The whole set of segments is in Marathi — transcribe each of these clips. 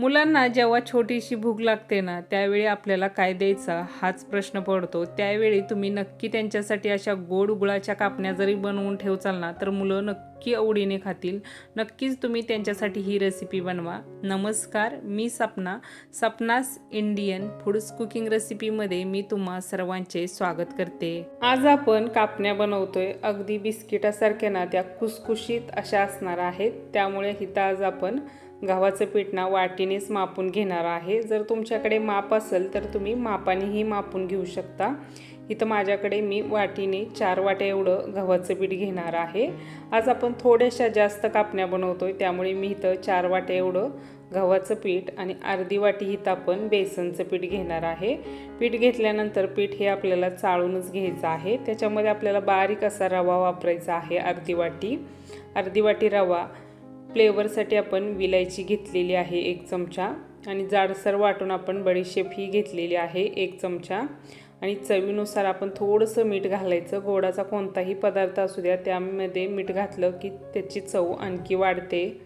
मुलांना जेव्हा छोटीशी भूक लागते ना त्यावेळी आपल्याला काय द्यायचा? हाच प्रश्न पडतो. त्यावेळी तुम्ही नक्की त्यांच्यासाठी अशा गोड गुळाच्या कापण्या जरी बनवून ठेवचाल ना तर मुलं नक्की आवडीने खातील. नक्कीच तुम्ही त्यांच्यासाठी ही रेसिपी बनवा. नमस्कार मी Sapna. Sapna's Indian foods cooking रेसिपीमध्ये मी तुम्हा सर्वांचे स्वागत करते. आज आपण कापण्या बनवतोय. अगदी बिस्किटासारख्या ना त्या खुसखुशीत अशा असणार आहेत. त्यामुळे हिथं आज आपण गव्हाचं पीठ ना वाटीनेच मापून घेणार आहे. जर तुमच्याकडे माप असेल तर तुम्ही मापानेही मापून घेऊ शकता. इथं माझ्याकडे मी वाटीने चार वाट्या एवढं गव्हाचं पीठ घेणार आहे. आज आपण थोड्याशा जास्त कापण्या बनवतो आहे त्यामुळे मी इथं चार वाट्या एवढं गव्हाचं पीठ आणि अर्धी वाटी इथं आपण बेसनचं पीठ घेणार आहे. पीठ घेतल्यानंतर पीठ हे आपल्याला चाळूनच घ्यायचं आहे. त्याच्यामध्ये आपल्याला बारीक असा रवा वापरायचा आहे अर्धी वाटी. अर्धी वाटी रवा. फ्लेवरसाठी आपण विलायची घेतलेली आहे एक चमचा आणि जाडसर वाटून आपण बडीशेप ही घेतलेली आहे एक चमचा. आणि चवीनुसार आपण थोडंसं मीठ घालायचं. गोडाचा कोणताही पदार्थ असू द्या त्यामध्ये मीठ घातलं की त्याची चव आणखी वाढते.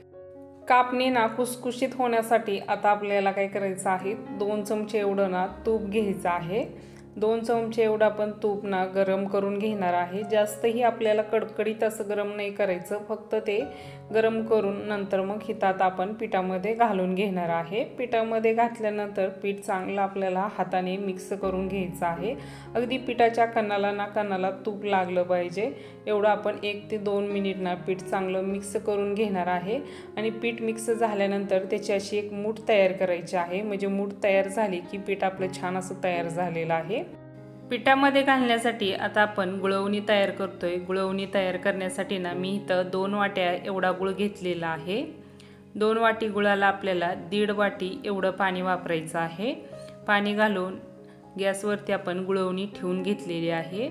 कापणी ना कुसकुशीत होण्यासाठी आता आपल्याला काय करायचं आहे? दोन चमचे एवढं ना तूप घ्यायचं आहे. दोन चमचे एवढं आपण तूप ना गरम करून घेणार आहे. जास्तही आपल्याला कडकडीत असं गरम नाही करायचं. फक्त ते गरम करून नंतर मग हितात आपण पिठामध्ये घालून घेणार आहे. पिठामध्ये घातल्यानंतर पीठ चांगलं आपल्याला हाताने मिक्स करून घ्यायचं आहे. अगदी पिठाच्या कणाला ना कणाला तूप लागलं पाहिजे. एवढं आपण एक ते दोन मिनिट ना पीठ चांगलं मिक्स करून घेणार आहे. आणि पीठ मिक्स झाल्यानंतर त्याची अशी एक मूठ तयार करायची आहे. म्हणजे मूठ तयार झाली की पीठ आपलं छान असं तयार झालेलं आहे. पिठामध्ये घालण्यासाठी आता आपण गुळवणी तयार करतो आहे गुळवणी तयार करण्यासाठी ना मी इथं दोन वाट्या एवढा गुळ घेतलेला आहे. दोन वाटी गुळाला आपल्याला दीड वाटी एवढं पाणी वापरायचं आहे. पाणी घालून गॅसवरती आपण गुळवणी ठेवून घेतलेली आहे.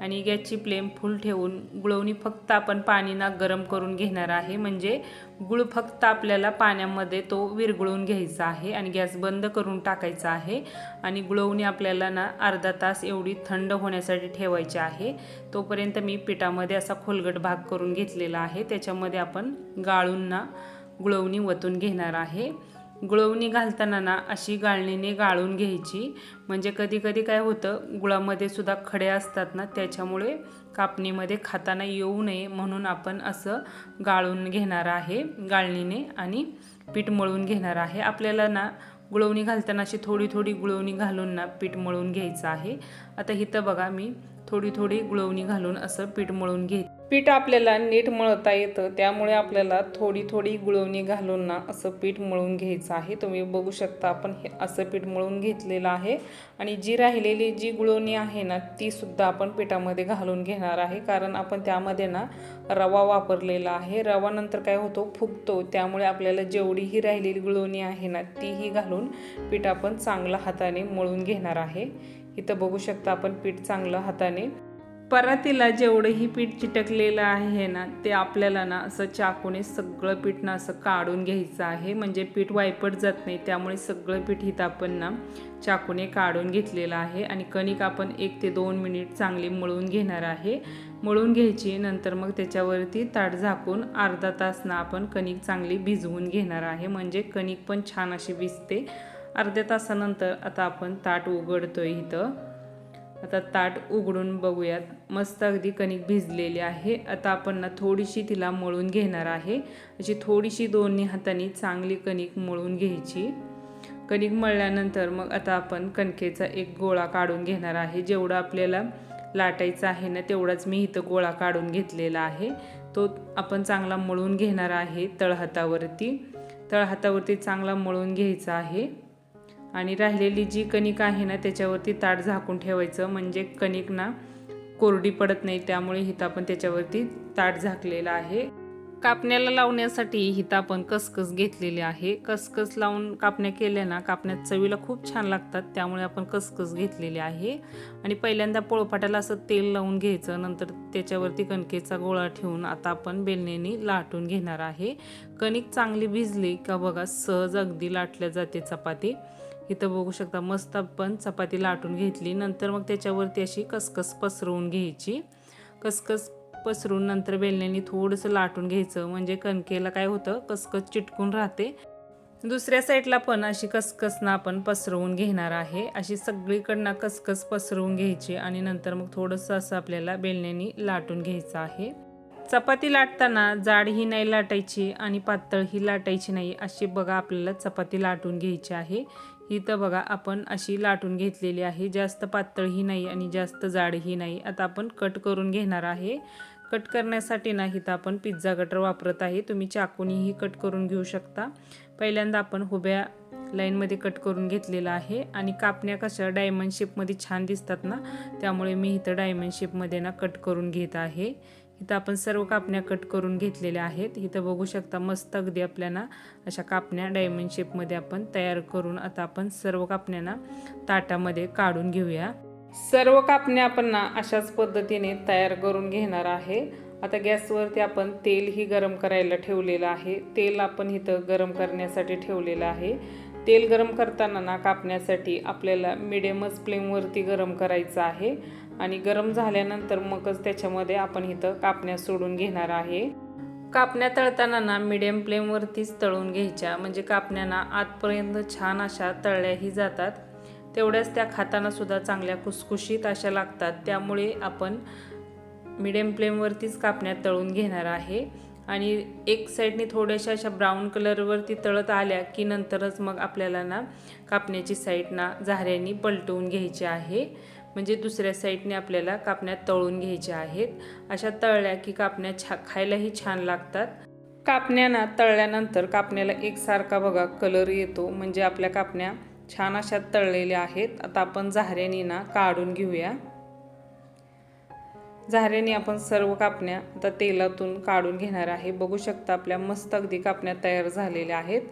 आणि गॅसची फ्लेम फुल ठेवून गुळवणी फक्त आपण पाणीना गरम करून घेणार आहे. म्हणजे गुळ फक्त आपल्याला पाण्यामध्ये तो विरघळून घ्यायचा आहे आणि गॅस बंद करून टाकायचा आहे. आणि गुळवणी आपल्याला ना अर्धा तास एवढी थंड होण्यासाठी ठेवायची आहे. तोपर्यंत मी पिठामध्ये असा खोलगट भाग करून घेतलेला आहे. त्याच्यामध्ये आपण गाळून ना गुळवणी वतून घेणार आहे. गुळवणी घालताना ना अशी गाळणीने गाळून घ्यायची. म्हणजे कधीकधी काय होतं गुळामध्ये सुद्धा खडे असतात ना त्याच्यामुळे कापणीमध्ये खाताना येऊ नये म्हणून आपण असं गाळून घेणार आहे गाळणीने आणि पीठ मळून घेणार आहे. आपल्याला ना गुळवणी घालताना अशी थोडी थोडी गुळवणी घालून ना पीठ मळून घ्यायचं आहे. आता इथं बघा मी थोडी थोडी गुळवणी घालून असं पीठ मळून घे पीठ आपल्याला नीट मळता येतं त्यामुळे आपल्याला थोडी थोडी गुळवणी घालून ना असं पीठ मळून घ्यायचं आहे. तुम्ही बघू शकता आपण हे असं पीठ मळून घेतलेलं आहे. आणि जी राहिलेली जी गुळवणी आहे ना ती सुद्धा आपण पिठामध्ये घालून घेणार आहे. कारण आपण त्यामध्ये ना रवा वापरलेला आहे. रवा नंतर काय होतो? फुगतो. त्यामुळे आपल्याला जेवढी ही राहिलेली गुळवणी आहे ना तीही घालून पीठ आपण चांगल्या हाताने मळून घेणार आहे. इथं बघू शकता आपण पीठ चांगलं हाताने. परातीला जेवढंही पीठ चिटकलेलं आहे ना ते आपल्याला ना असं चाकूने सगळं पीठ ना असं काढून घ्यायचं आहे. म्हणजे पीठ वायपट जात नाही त्यामुळे सगळं पीठ इथं आपण ना चाकूने काढून घेतलेलं आहे. आणि कणिक आपण एक ते दोन मिनिट चांगली मळून घेणार आहे. मळून घ्यायची नंतर मग त्याच्यावरती ताट झाकून अर्धा तास ना आपण कणिक चांगली भिजवून घेणार आहे. म्हणजे कणिक पण छान अशी भिजते. अर्ध्या तासानंतर आता आपण ताट उघडतो आहे इथं. आता ताट उघडून बघूयात. मस्त अगदी कणिक भिजलेली आहे. आता आपण ना थोडीशी तिला मळून घेणार आहे. अशी थोडीशी दोन्ही हाताने चांगली कणिक मळून घ्यायची. कणिक मळल्यानंतर मग आता आपण कणकेचा एक गोळा काढून घेणार आहे. जेवढं आपल्याला लाटायचं आहे ना तेवढाच मी इथं गोळा काढून घेतलेला आहे. तो आपण चांगला मळून घेणार आहे तळहातावरती. तळहातावरती चांगला मळून घ्यायचा आहे. आणि राहिलेली जी कणिक आहे ना त्याच्यावरती ताट झाकून ठेवायचं. म्हणजे कणिक ना कोरडी पडत नाही त्यामुळे हिथं पण त्याच्यावरती ताट झाकलेलं आहे. कापण्याला लावण्यासाठी हिथं आपण कसकस घेतलेली आहे. कसकस लावून कापण्या केल्या ना कापण्यात चवीला खूप छान लागतात त्यामुळे आपण कसकस घेतलेली आहे. आणि पहिल्यांदा पोळपाट्याला असं तेल लावून घ्यायचं नंतर त्याच्यावरती कणकेचा गोळा ठेवून आता आपण बेलण्याने लाटून घेणार आहे. कणिक चांगली भिजली का बघा सहज अगदी लाटल्या जाते चपाती. इथं बघू शकता मस्त आपण चपाती लाटून घेतली. नंतर मग त्याच्यावरती अशी कसकस पसरवून घ्यायची. कसकस पसरून नंतर बेलण्याने थोडंसं लाटून घ्यायचं. म्हणजे कणकेला काय होतं कसकस चिटकून राहते. दुसऱ्या साईडला पण अशी कसकसनं आपण पसरवून घेणार आहे. अशी सगळीकडनं कसकस पसरवून घ्यायची आणि नंतर मग थोडंसं असं आपल्याला बेलण्याने लाटून घ्यायचं आहे. चपाती लाटताना जाड ही नाही लाटायची आणि पातळ ही लाटायची नाही अशी बघा आपल्याला चपाती लाटून घ्यायची आहे. इथं बघा आपण अशी लाटून घेतलेली आहे. जास्त पातळही नाही आणि जास्त जाडही नाही. आता आपण कट करून घेणार आहे. कट करण्यासाठी ना इथं आपण पिझ्झा कटर वापरत आहे. तुम्ही चाकूनीही कट करून घेऊ शकता. पहिल्यांदा आपण हुब्या लाईनमध्ये कट करून घेतलेला आहे. आणि कापण्या कशा डायमंड शेपमध्ये छान दिसतात ना त्यामुळे मी इथं डायमंड शेपमध्ये ना कट करून घेत आहे. इथं आपण सर्व कापण्या कट करून घेतलेल्या आहेत. इथं बघू शकता मस्त अगदी आपल्याला अशा कापण्या डायमंड शेपमध्ये आपण तयार करून आता आपण सर्व कापण्यांना ताटामध्ये काढून घेऊया. सर्व कापण्या आपण ना अशाच पद्धतीने तयार करून घेणार आहे. आता गॅसवरती आपण तेलही गरम करायला ठेवलेलं आहे. तेल आपण इथं गरम करण्यासाठी ठेवलेलं आहे. तेल गरम करताना ना कापण्यासाठी आपल्याला मिडियमच फ्लेमवरती गरम करायचं आहे. आणि गरम झाल्यानंतर मगच त्याच्यामध्ये आपण इथं कापण्या सोडून घेणार आहे. कापण्या तळताना ना मिडियम फ्लेमवरतीच तळून घ्यायच्या. म्हणजे कापण्याना आतपर्यंत छान अशा तळल्याही जातात. तेवढ्याच त्या खाताना सुद्धा चांगल्या खुसखुशीत अशा लागतात. त्यामुळे आपण मिडियम फ्लेमवरतीच कापण्या तळून घेणार आहे. आणि एक साईडने थोड्याशा अशा ब्राऊन कलरवरती तळत आल्या की नंतरच मग आपल्याला ना कापण्याची साईड ना झाऱ्यानी पलटवून घ्यायची आहे. म्हणजे दुसऱ्या साईडने आपल्याला कापण्या तळून घ्यायच्या आहेत. अशा तळल्या की कापण्या छा खायलाही छान लागतात. कापण्याना तळल्यानंतर कापण्याला एकसारखा बघा कलर येतो. म्हणजे आपल्या कापण्या छान अशा तळलेल्या आहेत. आता आपण झाऱ्यानी ना काढून घेऊया. झाऱ्याने आपण सर्व कापण्या आता तेलातून काढून घेणार आहे. बघू शकता आपल्या मस्त अगदी कापण्या तयार झालेल्या आहेत.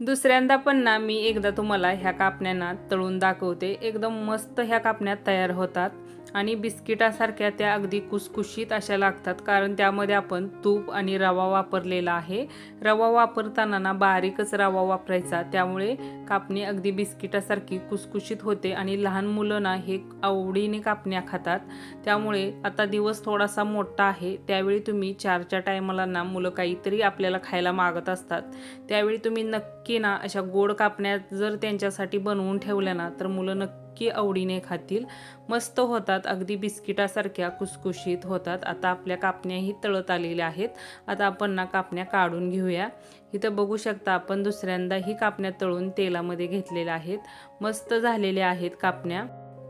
दुसऱ्यांदा पण ना मी एकदा तुम्हाला ह्या कापण्यांना तळून दाखवते. एकदम मस्त ह्या कापण्या तयार होतात. आणि बिस्किटासारख्या त्या अगदी कुसकुशीत अशा लागतात. कारण त्यामध्ये आपण तूप आणि रवा वापरलेला आहे. रवा वापरताना ना बारीकच रवा वापरायचा. त्यामुळे कापणी अगदी बिस्किटासारखी कुसकुशीत होते आणि लहान मुलं ना हे आवडीने कापण्या खातात. त्यामुळे आता दिवस थोडासा मोठा आहे. त्यावेळी तुम्ही चारच्या टायमाला ना मुलं काहीतरी आपल्याला खायला मागत असतात. त्यावेळी तुम्ही नक्की ना अशा गोड कापण्या जर त्यांच्यासाठी बनवून ठेवल्या ना तर मुलं नक्की नक्की आवडीने खातील. मस्त होतात अगदी बिस्किटासारख्या कुसकुशीत होतात. आता आपल्या कापण्याही तळत आलेल्या आहेत. आता आपण ना कापण्या काढून घेऊया. इथं बघू शकता आपण दुसऱ्यांदा ही कापण्या तळून तेलामध्ये घेतलेल्या आहेत. मस्त झालेल्या आहेत कापण्या.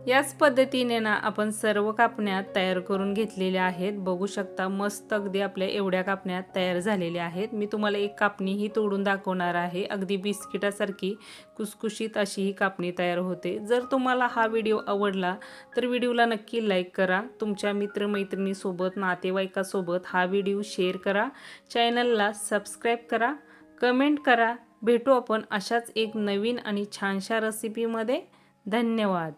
याच पद्धतीने ना आपण सर्व कापण्या तयार करून घेतलेल्या आहेत. बघू शकता मस्त अगदी आपल्या एवढ्या कापण्या तयार झालेल्या आहेत. मी तुम्हाला एक कापणी ही तोडून दाखवणार आहे. अगदी बिस्किटासारखी कुसकुशीत अशी ही कापणी तयार होते. जर तुम्हाला हा व्हिडिओ आवडला तर व्हिडिओला नक्की लाईक करा. तुमच्या मित्रमैत्रिणीसोबत नातेवाईकासोबत हा व्हिडिओ शेअर करा. चॅनलला सबस्क्राईब करा कमेंट करा. भेटू आपण अशाच एक नवीन आणि छानशा रेसिपीमध्ये धन्यवाद.